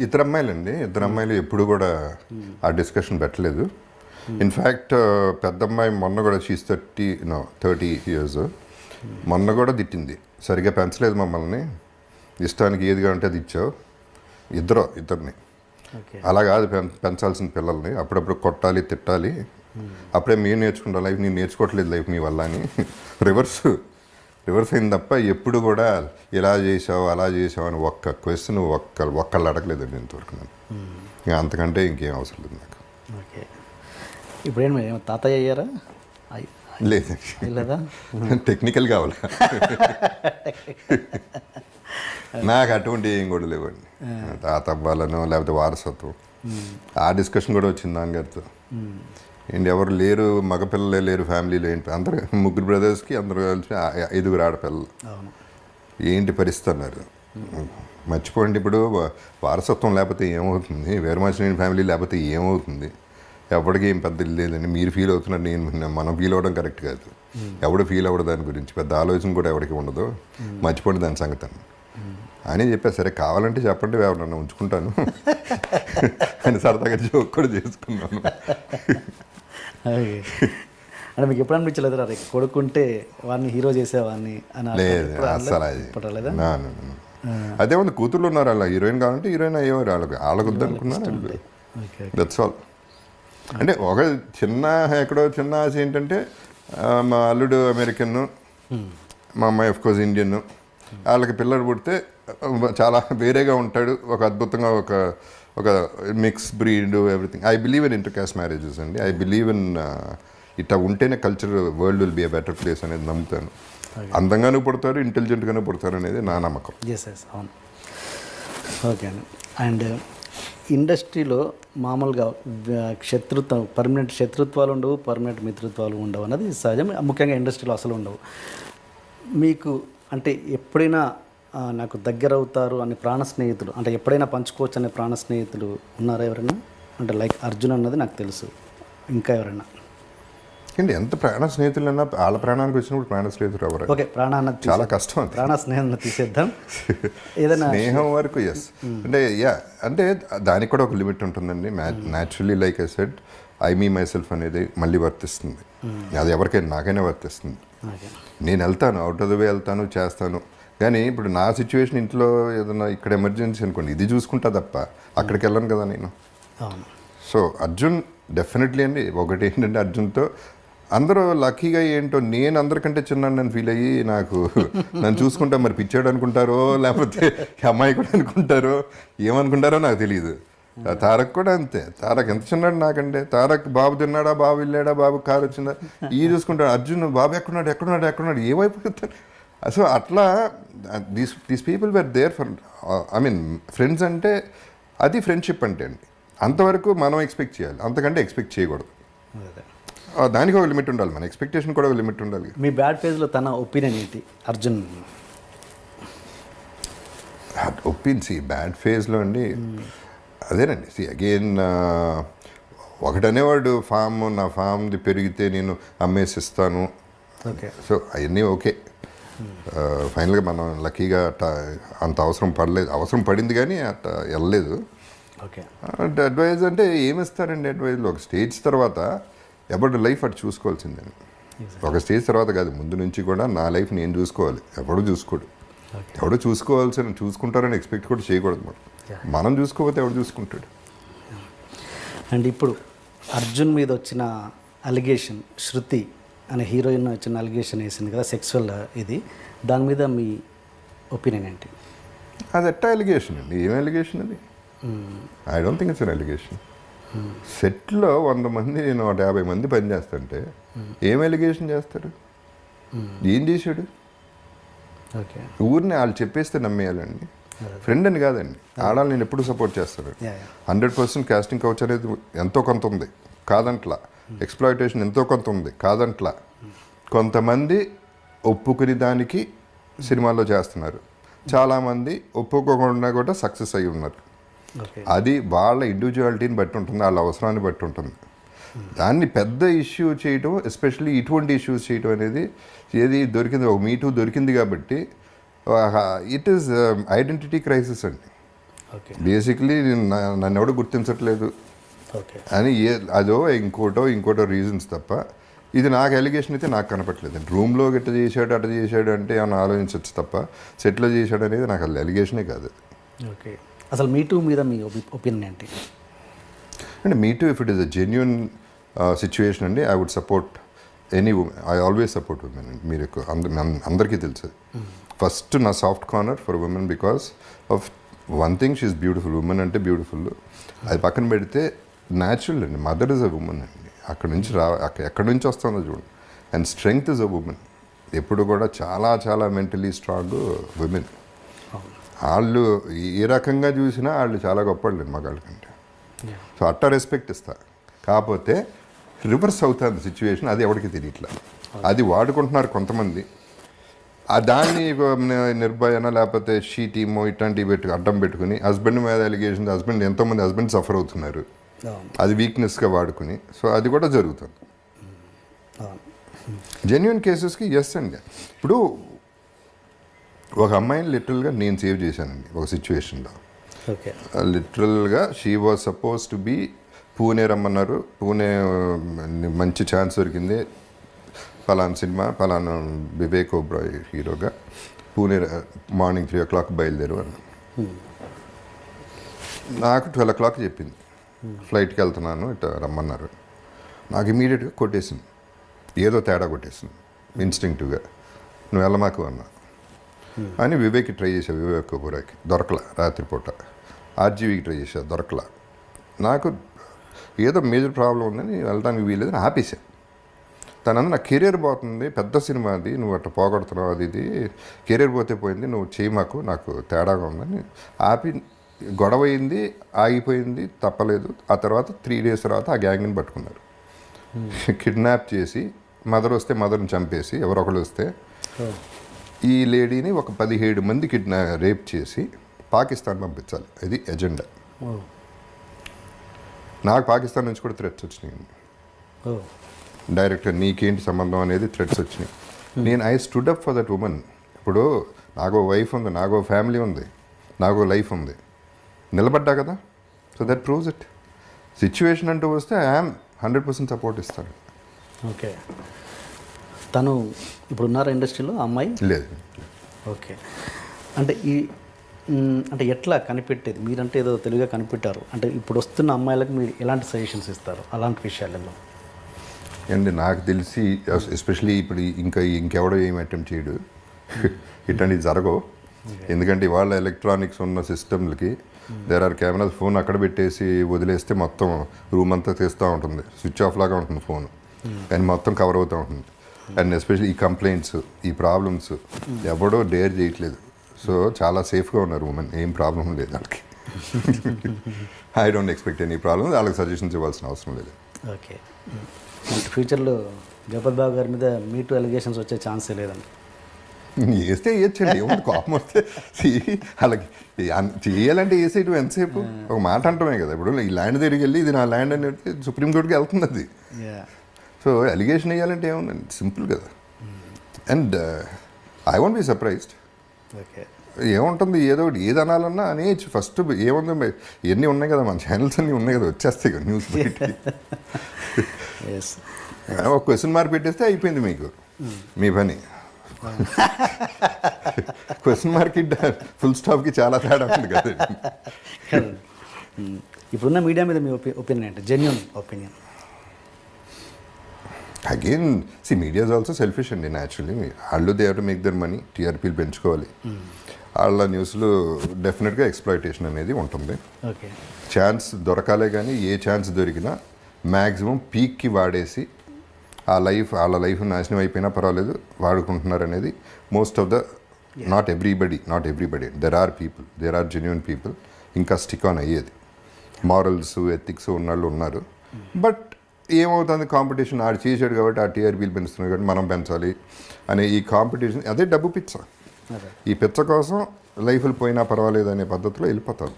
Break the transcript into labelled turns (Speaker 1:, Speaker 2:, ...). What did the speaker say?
Speaker 1: ఇద్దరు అమ్మాయిలండి ఇద్దరు అమ్మాయిలు ఎప్పుడు కూడా ఆ డిస్కషన్ పెట్టలేదు. ఇన్ఫ్యాక్ట్ పెద్ద అమ్మాయి మొన్న కూడా she's thirty no thirty years మొన్న కూడా తిట్టింది. సరిగ్గా పెంచలేదు మమ్మల్ని. ఇష్టానికి ఏదిగా ఉంటే అది ఇచ్చావు. ఇద్దరు ఇద్దరిని. అలా కాదు పెంచాల్సిన పిల్లల్ని. అప్పుడప్పుడు కొట్టాలి తిట్టాలి. అప్పుడే మీరు నేర్చుకుంటా లైఫ్. నేను నేర్చుకోవట్లేదు లైఫ్ మీ వల్ల అని. రివర్స్ రివర్స్ అయింది తప్ప ఎప్పుడు కూడా ఇలా చేసావు అలా చేసావు అని ఒక్క క్వశ్చన్ ఒక్క ఒక్కళ్ళు అడగలేదండి ఇంతవరకు నేను ఇంకా అంతకంటే ఇంకేం అవసరం లేదు నాకు.
Speaker 2: ఓకే. ఇప్పుడు ఏం తాతయ్య అయ్యారా? అయ్-
Speaker 1: లేదు టెక్నికల్ కావాలి నాకు అటువంటి ఏం కూడా లేవండి. తాత అవ్వాలనో లేకపోతే వారసత్వం. ఆ డిస్కషన్ కూడా వచ్చింది నాన్నగారితో. ఏంటి ఎవరు లేరు మగపిల్లలే లేరు ఫ్యామిలీలో ఏంటి? అందరు ముగ్గురు బ్రదర్స్కి అందరూ కలిసి ఐదుగురు ఆడపిల్లలు. ఏంటి పరిస్థితి అన్నారు? మర్చిపోండి ఇప్పుడు వారసత్వం లేకపోతే ఏమవుతుంది? వేరుమాసిన ఫ్యామిలీ లేకపోతే ఏమవుతుంది? ఎవరికి ఏం పెద్ద లేదండి. మీరు ఫీల్ అవుతున్నారు నేను మనం ఫీల్ అవ్వడం కరెక్ట్ కాదు. ఎవడు ఫీల్ అవ్వడు దాని గురించి పెద్ద ఆలోచన కూడా ఎవరికి ఉండదు. మర్చిపోండి దాని సంగతి అని అని చెప్పా సరే కావాలంటే చెప్పండి ఎవరన్నా ఉంచుకుంటాను. అని సరదాగా జోక్ కూడా చేసుకున్నాను.
Speaker 2: అంటే మీకు ఎప్పుడు అనిపించలేదు రే కొడుకుంటే వాడిని హీరో చేసేవాడిని అని
Speaker 1: లేదు? అసలు అది. ఉంది కూతుర్లు ఉన్నారు అలా హీరోయిన్ కావాలంటే హీరోయిన్ అయ్యేవారు వాళ్ళకి. వాళ్ళకు వద్దనుకున్నారు
Speaker 2: ఓకే
Speaker 1: దట్స్ ఆల్ అంటే ఒక చిన్న ఎక్కడో చిన్న ఆశ ఏంటంటే మా అల్లుడు అమెరికన్ మా అమ్మాయి ఆఫ్ కోర్స్ ఇండియన్ వాళ్ళకి పిల్లడు పుడితే చాలా వేరేగా ఉంటాడు. ఒక అద్భుతంగా ఒక ఒక mix breed everything I believe in inter caste marriages అండి ఐ బిలీవ్ ఇన్ ఇట్లా ఉంటేనే culture world will be a better place అనేది నమ్ముతాను. అందంగానూ పుడతారు ఇంటెలిజెంట్గానూ పుడతారు అనేది నా నమ్మకం.
Speaker 2: ఎస్ ఎస్ అవును. ఓకే అండి. అండ్ ఇండస్ట్రీలో మామూలుగా వ్య- శత్రుత్వం పర్మనెంట్ శత్రుత్వాలు ఉండవు పర్మనెంట్ మిత్రుత్వాలు ఉండవు అన్నది సహజం. ముఖ్యంగా ఇండస్ట్రీలో అసలు ఉండవు. మీకు అంటే ఎప్పుడైనా నాకు దగ్గర అవుతారు అని ప్రాణ స్నేహితులు అంటే ఎప్పుడైనా పంచుకోవచ్చు అనే ప్రాణ స్నేహితులు ఉన్నారా ఎవరైనా? అంటే లైక్ అర్జున్ అన్నది నాకు తెలుసు ఇంకా ఎవరైనా?
Speaker 1: అండి ఎంత ప్రాణ స్నేహితులన్నా వాళ్ళ ప్రాణానికి వచ్చినప్పుడు ప్రాణ స్నేహితులు ఎవరు?
Speaker 2: ఓకే ప్రాణ అన్నది తీసే-
Speaker 1: చాలా కష్టం
Speaker 2: ప్రాణ స్నేహం తీసేద్దాం. ఏదైనా
Speaker 1: స్నేహం వరకు ఎస్ అంటే యా అంటే దానికి కూడా ఒక లిమిట్ ఉంటుందండి. Naturally like I said I me myself అనేది మళ్ళీ వర్తిస్తుంది. అది ఎవరికైనా నాకైనా వర్తిస్తుంది. నేను వెళ్తాను అవుట్ ఆఫ్ ద వే వెళ్తాను చేస్తాను. కానీ ఇప్పుడు నా సిచ్యువేషన్ ఇంట్లో ఏదైనా ఇక్కడ ఎమర్జెన్సీ అనుకోండి ఇది చూసుకుంటా తప్ప అక్కడికి వెళ్ళను కదా నేను. సో అర్జున్ డెఫినెట్లీ అండి. ఒకటి ఏంటంటే అర్జున్తో అందరూ లక్కీగా ఏంటో నేను అందరికంటే చిన్నాను నన్ను ఫీల్ అయ్యి నాకు నన్ను చూసుకుంటా మరి పిచ్చాడు అనుకుంటారో లేకపోతే అమ్మాయి కూడా అనుకుంటారో ఏమనుకుంటారో నాకు తెలియదు తారక్ కూడా అంతే. తారక్ ఎంత చిన్నాడు నాకంటే. తారక్ బాబు తిన్నాడా బాబు వెళ్ళాడా బాబు కారు వచ్చిందా ఈ చూసుకుంటాడు. అర్జున్ బాబు ఎక్కడున్నాడు ఎక్కడున్నాడు ఎక్కడున్నాడు ఏమైపోతాడు సో అట్లా these these people where there for I mean friends అంటే అది ఫ్రెండ్షిప్ అంటే అండి. అంతవరకు మనం ఎక్స్పెక్ట్ చేయాలి. అంతకంటే ఎక్స్పెక్ట్ చేయకూడదు. ఆ, దానికి ఒక లిమిట్ ఉండాలి మన. ఎక్స్పెక్టేషన్ కూడా ఒక లిమిట్ ఉండాలి.
Speaker 2: మీ బ్యాడ్ ఫేజ్లో తన ఒపీనియన్ ఏంటి? అర్జున్.
Speaker 1: ఒప్పించి సి బ్యాడ్ ఫేజ్లో అండి అదేనండి. సి అగైన్ ఒకటనేవాడు ఫామ్ నా ఫామ్ది పెరిగితే నేను అమ్మేసిస్తాను.
Speaker 2: ఓకే.
Speaker 1: సో అవన్నీ ఓకే. ఫైనల్గా మనం లక్కీగా అట్ట అంత అవసరం పడలేదు. అవసరం పడింది కానీ అట్ట వెళ్ళలేదు.
Speaker 2: ఓకే.
Speaker 1: అంటే అడ్వైజ్ అంటే ఏమిస్తారండి అడ్వైజ్లో ఒక స్టేజ్ తర్వాత ఎవరి లైఫ్ అటు చూసుకోవాల్సిందండి ఒక స్టేజ్ తర్వాత కాదు ముందు నుంచి కూడా నా లైఫ్ నేను చూసుకోవాలి. ఎవడు చూసుకోడు. ఎవడు చూసుకోవాల్సిన చూసుకుంటారని ఎక్స్పెక్ట్ కూడా చేయకూడదు మనం. మనం చూసుకోకపోతే ఎవడు చూసుకుంటాడు?
Speaker 2: అండ్ ఇప్పుడు అర్జున్ మీద వచ్చిన అలిగేషన్ శృతి అనే హీరోయిన్ వచ్చిన అలిగేషన్ వేసింది కదా సెక్సువల్ ఇది. దాని మీద మీ ఒపీనియన్ ఏంటి?
Speaker 1: అది ఎట్టా ఎలిగేషన్ అండి? ఏం ఎలిగేషన్ అది? I don't think it's an allegation సెట్లో వంద మంది నూట యాభై మంది పని చేస్తుంటే ఏం ఎలిగేషన్ చేస్తారు? ఏం చేశాడు?
Speaker 2: ఓకే
Speaker 1: ఊరిని వాళ్ళు చెప్పేస్తే నమ్మేయాలండి. ఫ్రెండ్ అని కాదండి. ఆడాలి నేను ఎప్పుడు సపోర్ట్ చేస్తాను హండ్రెడ్ పర్సెంట్ కాస్టింగ్ కౌచ్ అనేది ఎంతో కొంత ఉంది. కాదంట్లా. ఎక్స్ప్లాయిటేషన్ ఎంతో కొంత ఉంది. కాదంట్లా. కొంతమంది ఒప్పుకుని దానికి సినిమాల్లో చేస్తున్నారు. చాలామంది ఒప్పుకోకుండా కూడా సక్సెస్ అయి ఉన్నారు. అది వాళ్ళ ఇండివిజువాలిటీని బట్టి ఉంటుంది వాళ్ళ అవసరాన్ని బట్టి ఉంటుంది. దాన్ని పెద్ద ఇష్యూ చేయటం ఎస్పెషల్లీ ఇటువంటి ఇష్యూస్ చేయటం అనేది ఏది దొరికింది ఒక మీటూ దొరికింది కాబట్టి ఇట్ ఈస్ ఐడెంటిటీ క్రైసిస్ అండి. బేసిక్లీ నన్ను ఎవడు గుర్తించట్లేదు. అని ఏ అదో ఇంకోటో ఇంకోటో రీజన్స్ తప్ప ఇది నాకు ఎలిగేషన్ అయితే నాకు కనపట్లేదు. రూమ్లో గిట్ట చేశాడు అట్ట చేశాడు అంటే ఏమైనా ఆలోచించవచ్చు తప్ప సెట్లో చేశాడు అనేది నాకు అసలు ఎలిగేషనే కాదు.
Speaker 2: ఓకే అసలు మీ టూ మీద మీ ఒపీనియన్ ఏంటి?
Speaker 1: And me too if it is a genuine situation అండి I would support any women I always support women అండి మీరు ఎక్కువ అందరి అందరికీ తెలుసు. ఫస్ట్ నా soft corner for women because of one thing she is beautiful women అంటే beautiful అది పక్కన పెడితే న్యాచురల్ అండి. మదర్ ఇస్ అ ఉమెన్ అండి. అక్కడ నుంచి రా అక్కడ ఎక్కడి నుంచి వస్తుందో చూడండి. And strength is a women ఎప్పుడు కూడా చాలా చాలా మెంటలీ స్ట్రాంగ్ ఉమెన్ వాళ్ళు ఏ రకంగా చూసినా వాళ్ళు చాలా గొప్పవాళ్ళు మగాళ్ళ కంటే. సో అట్ట రెస్పెక్ట్ ఇస్తా. కాకపోతే రివర్స్ అవుతుంది సిచ్యువేషన్ అది ఎవరికి తెలియట్లా. అది వాడుకుంటున్నారు కొంతమంది. ఆ దాన్ని నిర్భయన లేకపోతే షీ టీమో ఇట్లాంటివి పెట్టు అడ్డం పెట్టుకుని హస్బెండ్ మీద అలిగేషన్ హస్బెండ్ ఎంతోమంది హస్బెండ్ సఫర్ అవుతున్నారు. అది వీక్నెస్గా వాడుకుని సో అది కూడా జరుగుతుంది. జెన్యున్ కేసెస్కి ఎస్ అండి. ఇప్పుడు ఒక అమ్మాయిని లిటరల్గా నేను సేవ్ చేశానండి ఒక సిచ్యువేషన్లో
Speaker 2: ఓకే.
Speaker 1: లిటరల్గా she was suppose to be Pune రమ్మన్నారు. పూణే మంచి ఛాన్స్ దొరికింది. ఫలానా సినిమా ఫలానా వివేక్ ఓబ్రాయ్ హీరోగా Pune morning three o'clock బయలుదేరు అన్న నాకు ట్వెల్వ్ ఓ క్లాక్ చెప్పింది. ఫ్లైట్కి వెళ్తున్నాను ఇట్లా రమ్మన్నారు. నాకు ఇమీడియట్గా కొట్టేసింది. ఏదో తేడా కొట్టేసింది ఇన్స్టింక్టివ్గా. నువ్వు వెళ్ళమాకు అన్నా. అని వివేక్కి ట్రై చేశా వివేక్ ఓబరాయ్కి దొరకలా రాత్రిపూట. ఆర్జీవీకి ట్రై చేశా దొరకలా. నాకు ఏదో మేజర్ ప్రాబ్లం ఉందని వెళ్ళడానికి వీలేదని ఆపేసా తనందు నా కెరీర్ పోతుంది పెద్ద సినిమా అది నువ్వు అట్లా పోగొడుతున్నావు అది ఇది. కెరీర్ పోతే పోయింది నువ్వు చేయి మాకు నాకు తేడాగా ఉందని ఆపి గొడవ అయింది ఆగిపోయింది తప్పలేదు. ఆ తర్వాత త్రీ డేస్ తర్వాత ఆ గ్యాంగ్ని పట్టుకున్నారు. కిడ్నాప్ చేసి మదర్ వస్తే మదర్ని చంపేసి ఎవరొకరు వస్తే
Speaker 2: ఓ
Speaker 1: ఈ లేడీని ఒక పదిహేడు మంది కిడ్నా రేప్ చేసి పాకిస్తాన్ పంపించాలి. ఇది ఎజెండా.
Speaker 2: ఓ
Speaker 1: నాకు పాకిస్తాన్ నుంచి కూడా థ్రెట్స్ వచ్చినాయి. డైరెక్ట్గా నీకేంటి సంబంధం అనేది థ్రెట్స్ వచ్చినాయి. నేను I stood up for that women ఇప్పుడు నాకు వైఫ్ ఉంది నాకు ఫ్యామిలీ ఉంది నాకు లైఫ్ ఉంది. నిలబడ్డా కదా? So that proves it situation అంటూ వస్తే ఐఎమ్ హండ్రెడ్ పర్సెంట్ సపోర్ట్ ఇస్తాను
Speaker 2: ఓకే. తను ఇప్పుడు ఉన్నారా ఇండస్ట్రీలో అమ్మాయి?
Speaker 1: లేదు.
Speaker 2: ఓకే. అంటే ఈ అంటే ఎట్లా కనిపెట్టేది? మీరంటే ఏదో తెలుగుగా కనిపెట్టారు. అంటే ఇప్పుడు వస్తున్న అమ్మాయిలకు మీరు ఎలాంటి సజెషన్స్ ఇస్తారు? అలాంటి విషయాలలో
Speaker 1: అండ్ నాకు తెలిసి ఎస్పెషలీ ఇప్పుడు ఇంకా ఇంకెవడో ఏం అటెంప్ట్ చేయడు. ఇట్లాంటివి జరగవు. ఎందుకంటే ఇవాళ ఎలక్ట్రానిక్స్ ఉన్న సిస్టమ్లకి దేర్ ఆర్ కెమెరాస్ ఫోన్ అక్కడ పెట్టేసి వదిలేస్తే మొత్తం రూమ్ అంతా తీస్తూ ఉంటుంది. స్విచ్ ఆఫ్ లాగా ఉంటుంది ఫోన్ అండ్ మొత్తం కవర్ అవుతూ ఉంటుంది. అండ్ ఎస్పెషల్లీ ఈ కంప్లైంట్స్ ఈ ప్రాబ్లమ్స్ ఎవడో డేర్ చేయట్లేదు. సో చాలా సేఫ్గా ఉన్నారు ఉమెన్ ఏం ప్రాబ్లం లేదు వాళ్ళకి. I don't expect any problem వాళ్ళకి సజెషన్స్ ఇవ్వాల్సిన అవసరం లేదు.
Speaker 2: ఓకే ఫ్యూచర్లో జగపత్ బాబు గారి మీద మీ టూ అలిగేషన్స్ వచ్చే ఛాన్సే లేదండి.
Speaker 1: వేస్తే వేయచ్చండి ఏముంది కోపం వస్తే. అలాగే చేయాలంటే వేసేయటం ఎంతసేపు? ఒక మాట అంటమే కదా. ఇప్పుడు ఈ ల్యాండ్ దగ్గరికి వెళ్ళి ఇది నా ల్యాండ్ అని చెప్తే సుప్రీంకోర్టుకి వెళ్తుంది అది. సో అలిగేషన్ వేయాలంటే ఏముందండి సింపుల్ కదా. And I want be surprised ఏముంటుంది? ఏదో ఒకటి ఏది అనాలన్నా అనేయచ్చు. ఫస్ట్ ఏముంది? ఇవన్నీ ఉన్నాయి కదా మన ఛానల్స్ అన్నీ ఉన్నాయి కదా వచ్చేస్తాయి కదా న్యూస్ బయటికి. ఒక క్వశ్చన్ మార్క్ పెట్టేస్తే అయిపోయింది మీకు. మీ పని. క్వశ్చన్ మార్క్ ఫుల్ స్టాప్కి చాలా తేడా ఉంది కదా
Speaker 2: ఇప్పుడున్న మీడియా మీద మీ ఒపి ఒపీనియన్ అంటే genuine opinion.
Speaker 1: Again see media is also selfish అండి న్యాచురలీ వాళ్ళు they to make their money టీఆర్పీలు పెంచుకోవాలి. వాళ్ళ న్యూస్లో డెఫినెట్గా ఎక్స్ప్లాయిటేషన్ అనేది ఉంటుంది. ఛాన్స్ దొరకాలే కానీ ఏ ఛాన్స్ దొరికినా మ్యాక్సిమం పీక్కి వాడేసి ఆ లైఫ్ వాళ్ళ లైఫ్ నాశనం అయిపోయినా పర్వాలేదు వాడుకుంటున్నారు అనేది most of the not everybody not everybody there are people there are genuine people ఇంకా స్టిక్ ఆన్ అయ్యేది. మారల్స్ ఎథిక్స్ ఉన్నవాళ్ళు ఉన్నారు. బట్ ఏమవుతుంది కాంపిటీషన్ ఆడు చేసాడు కాబట్టి ఆ టీఆర్పీలు పెంచుతున్నాడు కాబట్టి మనం పెంచాలి అనే ఈ కాంపిటీషన్ అదే డబ్బు పిచ్చ. ఈ పిచ్చ కోసం లైఫ్లు పోయినా పర్వాలేదు అనే పద్ధతిలో వెళ్ళిపోతారు